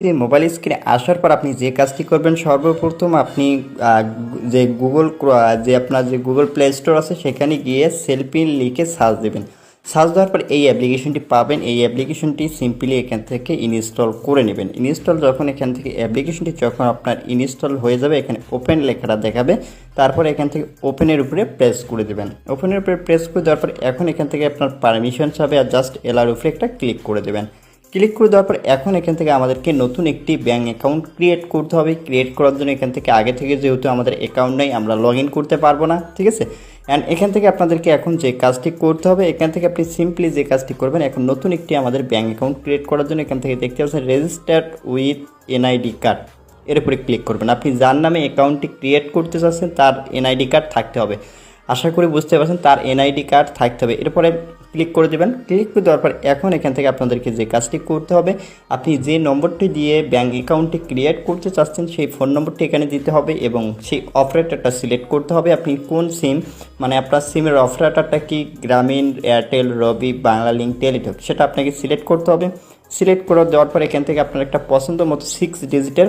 Mobile স্ক্রিনে আসার পর আপনি যে কাজটি করবেন, সর্বপ্রথম আপনি যে গুগল যে আপনার যে গুগল প্লে স্টোর আছে, সেখানে গিয়ে সেলফি লিখে সার্চ দেবেন। সার্চ দেওয়ার পর এই অ্যাপ্লিকেশনটি পাবেন। এই অ্যাপ্লিকেশনটি সিম্পলি এখান থেকে ইনস্টল করে নেবেন। ইনস্টল যখন এখান থেকে অ্যাপ্লিকেশনটি যখন আপনার ইনস্টল হয়ে যাবে, এখানে ওপেন লেখাটা দেখাবে। তারপর এখান থেকে ওপেনের উপরে প্রেস করে দেবেন। ওপেনের উপরে প্রেস করে দেওয়ার পর এখন এখান থেকে আপনার পারমিশন চাবে আর জাস্ট এলার উপরে একটা ক্লিক করে দেবেন। ক্লিক করে দেওয়ার পর এখন এখান থেকে আমাদেরকে নতুন একটি ব্যাঙ্ক অ্যাকাউন্ট ক্রিয়েট করতে হবে। ক্রিয়েট করার জন্য এখান থেকে আগে থেকে যেহেতু আমাদের অ্যাকাউন্ট নেই, আমরা লগ করতে পারব না, ঠিক আছে? অ্যান্ড এখান থেকে আপনাদেরকে এখন যে কাজটি করতে হবে, এখান থেকে আপনি সিম্পলি যে কাজটি করবেন, এখন নতুন একটি আমাদের ব্যাঙ্ক অ্যাকাউন্ট ক্রিয়েট করার জন্য এখান থেকে দেখতে পাচ্ছেন রেজিস্টার্ড উইথ এনআইডি কার্ড এর উপরে ক্লিক করবেন। আপনি যার নামে অ্যাকাউন্টটি ক্রিয়েট করতে চাচ্ছেন, তার এনআইডি কার্ড থাকতে হবে। আশা করি বুঝতে পারছেন, তার এনআইডি কার্ড থাকতে হবে। এরপরে ক্লিক করে দেবেন। ক্লিক করে দেওয়ার পর এখন এখান থেকে আপনাদেরকে যে কাজটি করতে হবে, আপনি যে নম্বরটি দিয়ে ব্যাঙ্ক অ্যাকাউন্টটি ক্রিয়েট করতে চাচ্ছেন, সেই ফোন নম্বরটি এখানে দিতে হবে এবং সেই অপারেটরটা সিলেক্ট করতে হবে। আপনি কোন সিম মানে আপনার সিমের অপারেটরটা কি? গ্রামীণ এয়ারটেল রবি বাংলা লিঙ্ক টেলিটক সেটা আপনাকে সিলেক্ট করতে হবে। সিলেক্ট করে দেওয়ার পর এখান থেকে আপনার একটা পছন্দ মতো সিক্স ডিজিটের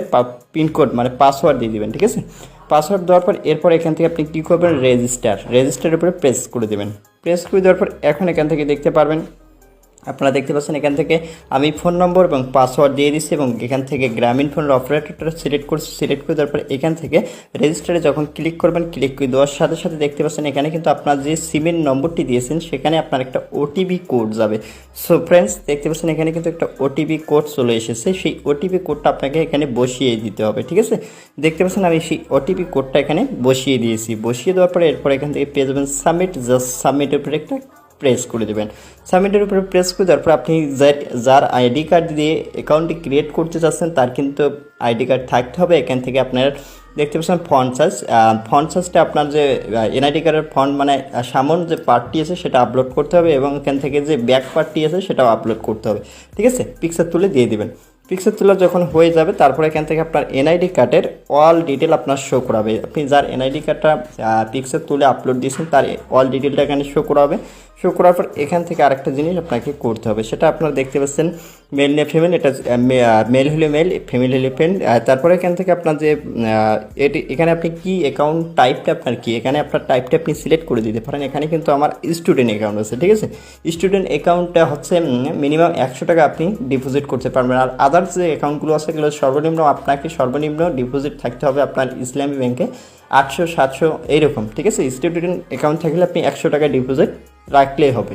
পিনকোড মানে পাসওয়ার্ড দিয়ে দিবেন, ঠিক আছে? পাসওয়ার্ড দেওয়ার পর এরপর এখান থেকে আপনি কী করবেন? রেজিস্টার। রেজিস্টারের উপরে প্রেস করে দেবেন। প্রেস করে দেওয়ার পর এখন এখান থেকে দেখতে পারবেন আপনারা দেখতে পাচ্ছেন এখান থেকে আমি ফোন নম্বর এবং পাসওয়ার্ড দিয়ে দিচ্ছি এবং এখান থেকে গ্রামীণ ফোনের অপারেটরটা সিলেক্ট করছি সিলেক্ট করে দেওয়ার পর এখান থেকে রেজিস্টারে যখন ক্লিক করবেন ক্লিক করে দেওয়ার সাথে সাথে দেখতে পাচ্ছেন এখানে কিন্তু আপনার যে সিমের নম্বরটি দিয়েছেন, সেখানে আপনার একটা ওটিপি কোড যাবে। সো ফ্রেন্ডস দেখতে পাচ্ছেন এখানে কিন্তু একটা ওটিপি কোড চলে এসেছে। সেই ওটিপি কোডটা আপনাকে এখানে বসিয়ে দিতে হবে, ঠিক আছে? দেখতে পাচ্ছেন আমি সেই ওটিপি কোডটা এখানে বসিয়ে দিয়েছি। বসিয়ে দেওয়ার পরে এরপর এখান থেকে পেয়ে যাবেন সাবমিট জাস্ট সাবমিটের উপরে একটা প্রেস করে দেবেন। সাবমিটের উপরে প্রেস করে দেওয়ার পর আপনি যার আইডি কার্ড দিয়ে অ্যাকাউন্টটি ক্রিয়েট করতে চাচ্ছেন, তার কিন্তু আইডি কার্ড থাকতে হবে। এখান থেকে আপনার দেখতে পাচ্ছেন ফন্ট সাইজ ফন্ট সাইজটা আপনার যে এনআইডি কার্ডের ফন্ট মানে সামন যে পার্টটি আছে, সেটা আপলোড করতে হবে এবং এখান থেকে যে ব্যাক পার্টটি আছে, সেটাও আপলোড করতে হবে। ঠিক আছে? পিকচার তুলে দিয়ে দেবেন। পিকচার তোলা যখন হয়ে যাবে, তারপরে এখান থেকে আপনার এনআইডি কার্ডের অল ডিটেল আপনার শো করাবে। আপনি যার এনআইডি কার্ডটা পিকচার তুলে আপলোড দিয়েছেন, তার অল ডিটেলটা এখানে শো করাবে। শো করার পর এখান থেকে আরেকটা জিনিস আপনাকে করতে হবে, সেটা আপনারা দেখতে পাচ্ছেন মেল নিয়ে ফিমেল এটা মেল হলে মেল ফিমেল হলে ফেন তারপরে এখান থেকে আপনার যে এটি, এখানে আপনি কি অ্যাকাউন্ট টাইপটা আপনার কি? এখানে আপনার টাইপটা আপনি সিলেক্ট করে দিতে পারেন, এখানে কিন্তু আমার স্টুডেন্ট অ্যাকাউন্ট আছে, ঠিক আছে? স্টুডেন্ট অ্যাকাউন্টটা হচ্ছে মিনিমাম একশো টাকা আপনি ডিপোজিট করতে পারবেন, আর আদার্স যে অ্যাকাউন্টগুলো আছে, এগুলো সর্বনিম্ন আপনাকে সর্বনিম্ন ডিপোজিট থাকতে হবে আপনার ইসলামী ব্যাংকে আটশো, সাতশো, এইরকম, ঠিক আছে? স্টুডেন্ট অ্যাকাউন্ট থাকলে আপনি একশো টাকা ডিপোজিট রাখলেই হবে।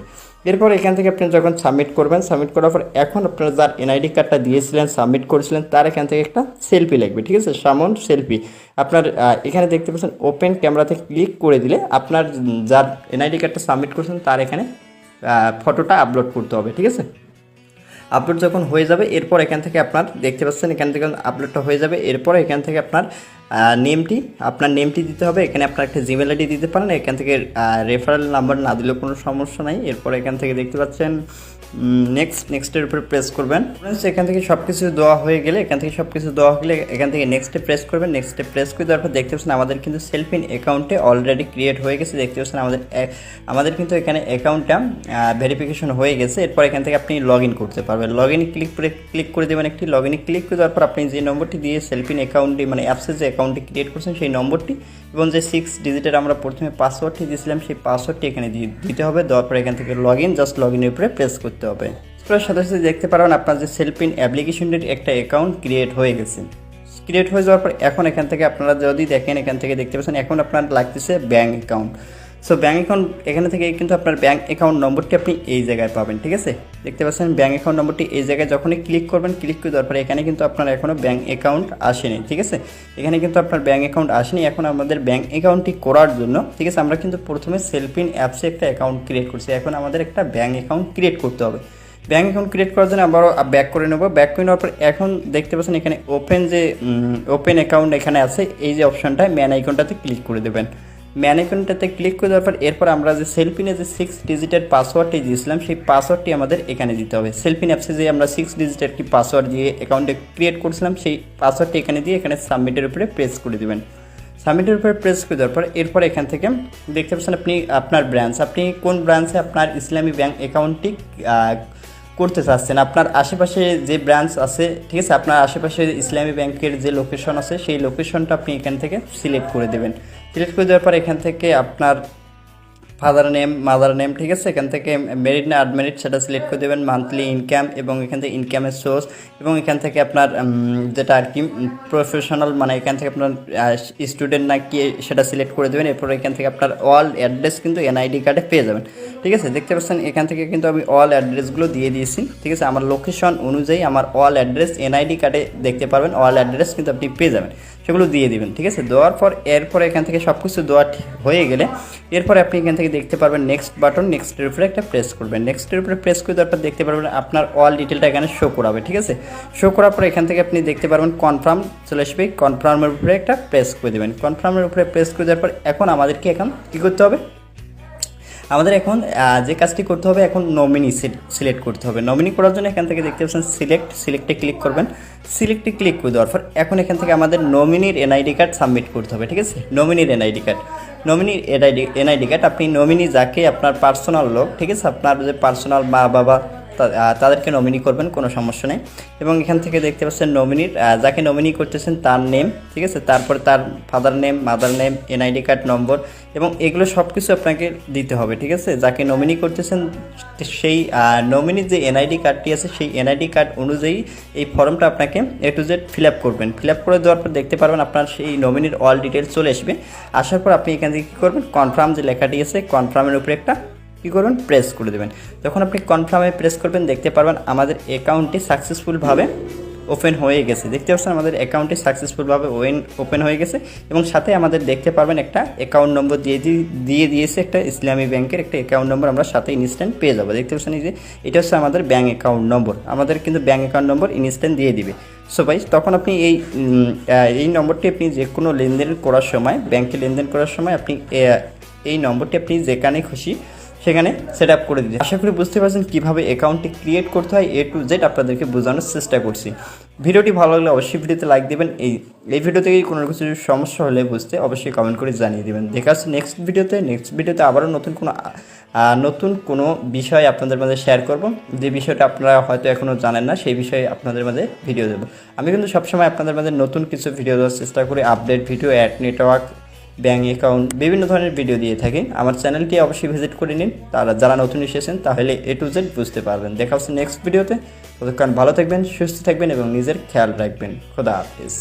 এরপর এখান থেকে আপনি যখন সাবমিট করবেন সাবমিট করার পর এখন আপনারা যার এনআইডি কার্ডটা দিয়েছিলেন সাবমিট করেছিলেন, তার এখান থেকে একটা সেলফি লাগবে, ঠিক আছে? সামন সেলফি আপনার এখানে দেখতে পাচ্ছেন ওপেন ক্যামেরাতে ক্লিক করে দিলে আপনার যার এনআইডি কার্ডটা সাবমিট করেছেন, তার এখানে ফটোটা আপলোড করতে হবে, ঠিক আছে? আপলোড যখন হয়ে যাবে, এরপর এখান থেকে আপনার দেখতে পাচ্ছেন, এখান থেকে আপলোডটা হয়ে যাবে, এরপর এখান থেকে আপনার নেমটি আপনার নেমটি দিতে হবে, এখানে আপনার একটা জিমেল আইডি দিতে পারেন, এখান থেকে রেফারেল নাম্বার না দিলেও কোনো সমস্যা নাই, এরপর এখান থেকে দেখতে পাচ্ছেন নেক্সট নেক্সটের উপরে প্রেস করবেন। এখান থেকে সব কিছু দেওয়া হয়ে গেলে, এখান থেকে সব কিছু দেওয়া হলে, এখান থেকে নেক্সটে প্রেস করবেন নেক্সটে প্রেস করে দেওয়ার পর দেখতে পাচ্ছেন আমাদের কিন্তু সেলফিন অ্যাকাউন্টে অলরেডি ক্রিয়েট হয়ে গেছে, দেখতে পাচ্ছেন আমাদের আমাদের কিন্তু এখানে অ্যাকাউন্টটা ভেরিফিকেশন হয়ে গেছে, এরপর এখান থেকে আপনি লগ ইন করতে পারবেন। লগ ইনে ক্লিক করে ক্লিক করে দেবেন একটি লগ ক্লিক করে দেওয়ার পর আপনি যে নম্বরটি দিয়ে সেলফিন অ্যাকাউন্টটি মানে অ্যাপসে যে অ্যাকাউন্টটি ক্রিয়েট করছেন সেই নম্বরটি এবং যে সিক্স ডিজিটের আমরা প্রথমে পাসওয়ার্ডটি দিয়েছিলাম, সেই পাসওয়ার্ডটি এখানে দিতে হবে। দেওয়ার পরে এখান থেকে লগ ইন জাস্ট লগ ইনের উপরে প্রেস করতে হবে। এরপর সাথে সাথে দেখতে পারেন আপনার যে সেলফিন অ্যাপ্লিকেশনটির একটা অ্যাকাউন্ট ক্রিয়েট হয়ে গেছে। ক্রিয়েট হয়ে যাওয়ার পর এখন এখান থেকে আপনারা যদি দেখেন, এখান থেকে দেখতে পাচ্ছেন, এখন আপনার লাগতেছে bank account so bank account এখানে থেকে কিন্তু আপনার ব্যাঙ্ক অ্যাকাউন্ট নম্বরটি আপনি এই জায়গায় পাবেন, ঠিক আছে? দেখতে পাচ্ছেন ব্যাঙ্ক অ্যাকাউন্ট নম্বরটি এই জায়গায় যখনই ক্লিক করবেন ক্লিক করে দেওয়ার পরে এখানে কিন্তু আপনার এখনও ব্যাঙ্ক অ্যাকাউন্ট আসেনি, ঠিক আছে? এখানে কিন্তু আপনার ব্যাঙ্ক অ্যাকাউন্ট আসেনি, এখন আমাদের ব্যাঙ্ক অ্যাকাউন্টটি করার জন্য, ঠিক আছে? আমরা কিন্তু প্রথমে সেলফিন অ্যাপসে একটা অ্যাকাউন্ট ক্রিয়েট করছি, এখন আমাদের একটা ব্যাঙ্ক অ্যাকাউন্ট ক্রিয়েট করতে হবে। ব্যাঙ্ক অ্যাকাউন্ট ক্রিয়েট করার জন্য আবারও ব্যাক করে নেব ব্যাক করে নেওয়ার পর এখন দেখতে পাচ্ছেন এখানে ওপেন যে ওপেন অ্যাকাউন্ট এখানে আছে, এই যে অপশনটায় ম্যান আইকনটাতে ক্লিক করে দেবেন। ম্যান আইকনটাতে ক্লিক করে দেওয়ার পর এরপর আমরা যে সেলফিনে যে সিক্স ডিজিটের পাসওয়ার্ডটি দিয়েছিলাম, সেই পাসওয়ার্ডটি আমাদের এখানে দিতে হবে। সেলফিন অ্যাপসে যে আমরা সিক্স ডিজিটের কি পাসওয়ার্ড দিয়ে অ্যাকাউন্টে ক্রিয়েট করেছিলাম, সেই পাসওয়ার্ডটি এখানে দিয়ে এখানে সাবমিটের উপরে প্রেস করে দেবেন। সাবমিটের উপরে প্রেস করে দেওয়ার পর এরপর এখান থেকে দেখতে পাচ্ছেন আপনি আপনার ব্রাঞ্চ আপনি কোন ব্রাঞ্চে আপনার ইসলামী ব্যাংক অ্যাকাউন্টটি করতে চাচ্ছেন, আপনার আশেপাশে যে ব্রাঞ্চ আছে, ঠিক আছে, আপনার আশেপাশে ইসলামী ব্যাংকের যে লোকেশন আছে, সেই লোকেশনটা আপনি এখান থেকে সিলেক্ট করে দেবেন। সিলেক্ট করে দেওয়ার পর এখান থেকে আপনার ফাদার নেম মাদার নেম ঠিক আছে? এখান থেকে মেরিট না আনমেরিট সেটা সিলেক্ট করে দেবেন মান্থলি ইনকাম এবং এখান থেকে ইনকামের সোর্স এবং এখান থেকে আপনার যেটা আর কি প্রফেশনাল মানে এখান থেকে আপনার স্টুডেন্ট না কি সেটা সিলেক্ট করে দেবেন, এরপর এখান থেকে আপনার অল অ্যাড্রেস কিন্তু এনআইডি কার্ডে পেয়ে যাবেন। ঠিক আছে? দেখতে পাচ্ছেন, এখান থেকে কিন্তু আমি অল অ্যাড্রেসগুলো দিয়ে দিয়েছি। ঠিক আছে? আমার লোকেশন অনুযায়ী আমার অল অ্যাড্রেস এনআইডি কার্ডে দেখতে পারবেন অল অ্যাড্রেস কিন্তু আপনি পেয়ে যাবেন। সেগুলো দিয়ে দিবেন, ঠিক আছে? দেওয়ার পর, এরপরে এখান থেকে সব কিছু দেওয়া হয়ে গেলে, এরপরে আপনি এখান থেকে দেখতে পারবেন নেক্সট বাটন নেক্সটের উপরে একটা প্রেস করবেন। নেক্সটের উপরে প্রেস করে পর দেখতে পারবেন আপনার অল ডিটেলটা এখানে শো করাবে, ঠিক আছে? শো করার পর এখান থেকে আপনি দেখতে পারবেন কনফার্ম চলে আসবে। কনফার্মের উপরে একটা প্রেস করে দেবেন। কনফার্মের উপরে প্রেস করে দেওয়ার পর এখন আমাদেরকে এখন কী করতে হবে? আমাদের এখন যে কাজটি করতে হবে এখন নমিনি সিলেক্ট করতে হবে। নমিনি করার জন্য এখান থেকে দেখতে পাচ্ছেন সিলেক্ট সিলেক্টে ক্লিক করবেন। সিলেক্টে ক্লিক করে দেওয়ার পর এখন এখান থেকে আমাদের নমিনির এনআইডি কার্ড সাবমিট করতে হবে, ঠিক আছে? নমিনির এনআইডি কার্ড নমিনির এনআইডি কার্ড আপনি নমিনি যাকে আপনার পার্সোনাল লোক, ঠিক আছে? আপনার যে পার্সোনাল মা বাবা তাদেরকে নমিনি করবেন, কোনো সমস্যা নেই। এবং এখান থেকে দেখতে পাচ্ছেন নমিনির যাকে নমিনি করতেছেন তার নেম ঠিক আছে? তারপরে তার father name mother name NID card number এবং এগুলো সব কিছু আপনাকে দিতে হবে, ঠিক আছে? যাকে নমিনি করতেছেন, সেই নমিনির যে এনআইডি কার্ডটি আছে, সেই এনআইডি কার্ড অনুযায়ী এই ফর্মটা আপনাকে A to Z fill up করবেন। ফিল আপ করে দেওয়ার পর দেখতে পারবেন আপনার সেই নমিনির অল ডিটেলস চলে আসবে। আসার পর আপনি এখান থেকে কী করবেন? কনফার্ম যে লেখাটি আছে কনফার্মের উপরে একটা কী করবেন প্রেস করে দেবেন। যখন আপনি কনফার্মে প্রেস করবেন, দেখতে পারবেন আমাদের অ্যাকাউন্টটি সাকসেসফুলভাবে ওপেন হয়ে গেছে। দেখতে পাচ্ছেন আমাদের অ্যাকাউন্টটি সাকসেসফুলভাবে ওয়েন ওপেন হয়ে গেছে এবং সাথে আমাদের দেখতে পারবেন একটা অ্যাকাউন্ট নম্বর দিয়ে দিয়ে দিয়েছে একটা ইসলামী ব্যাংকের একটা অ্যাকাউন্ট নম্বর আমরা সাথে ইনস্ট্যান্ট পেয়ে যাব। দেখতে পাচ্ছেন এই যে, এটা হচ্ছে আমাদের ব্যাঙ্ক অ্যাকাউন্ট নম্বর আমাদের কিন্তু ব্যাঙ্ক অ্যাকাউন্ট নম্বর ইনস্ট্যান্ট দিয়ে দিবে। সো ভাই তখন আপনি এই এই নম্বরটি আপনি যে কোনো লেনদেন করার সময় ব্যাংকে লেনদেন করার সময় আপনি এই নম্বরটি আপনি যেখানে খুশি সেখানে সেট আপ করে দিচ্ছি আশা করি বুঝতে পারছেন কীভাবে অ্যাকাউন্টটি ক্রিয়েট করতে হয় এ টু জেড আপনাদেরকে বোঝানোর চেষ্টা করছি। ভিডিওটি ভালো লাগলে অবশ্যই ভিডিওতে লাইক দেবেন। এই এই ভিডিও থেকে কোনো কিছু সমস্যা হলে বুঝতে অবশ্যই কমেন্ট করে জানিয়ে দেবেন। দেখা হচ্ছে নেক্সট ভিডিওতে। নেক্সট ভিডিওতে আবারও নতুন কোনো নতুন কোনো বিষয় আপনাদের মাঝে শেয়ার করব। যে বিষয়টা আপনারা হয়তো এখনও জানেন না, সেই বিষয়ে আপনাদের মাঝে ভিডিও দেবো। আমি কিন্তু সবসময় আপনাদের মাঝে নতুন কিছু ভিডিও দেওয়ার চেষ্টা করি। Update video add network bank account বিভিন্ন ধরনের ভিডিও দিয়ে থাকি। আমার চ্যানেলটি অবশ্যই ভিজিট করে নিন। তারা যারা নতুন এসেছেন তাহলে এ টু জেড বুঝতে পারবেন। দেখা হচ্ছে নেক্সট ভিডিওতে ততক্ষণ ভালো থাকবেন, সুস্থ থাকবেন এবং নিজের খেয়াল রাখবেন। খোদা হাফিজ।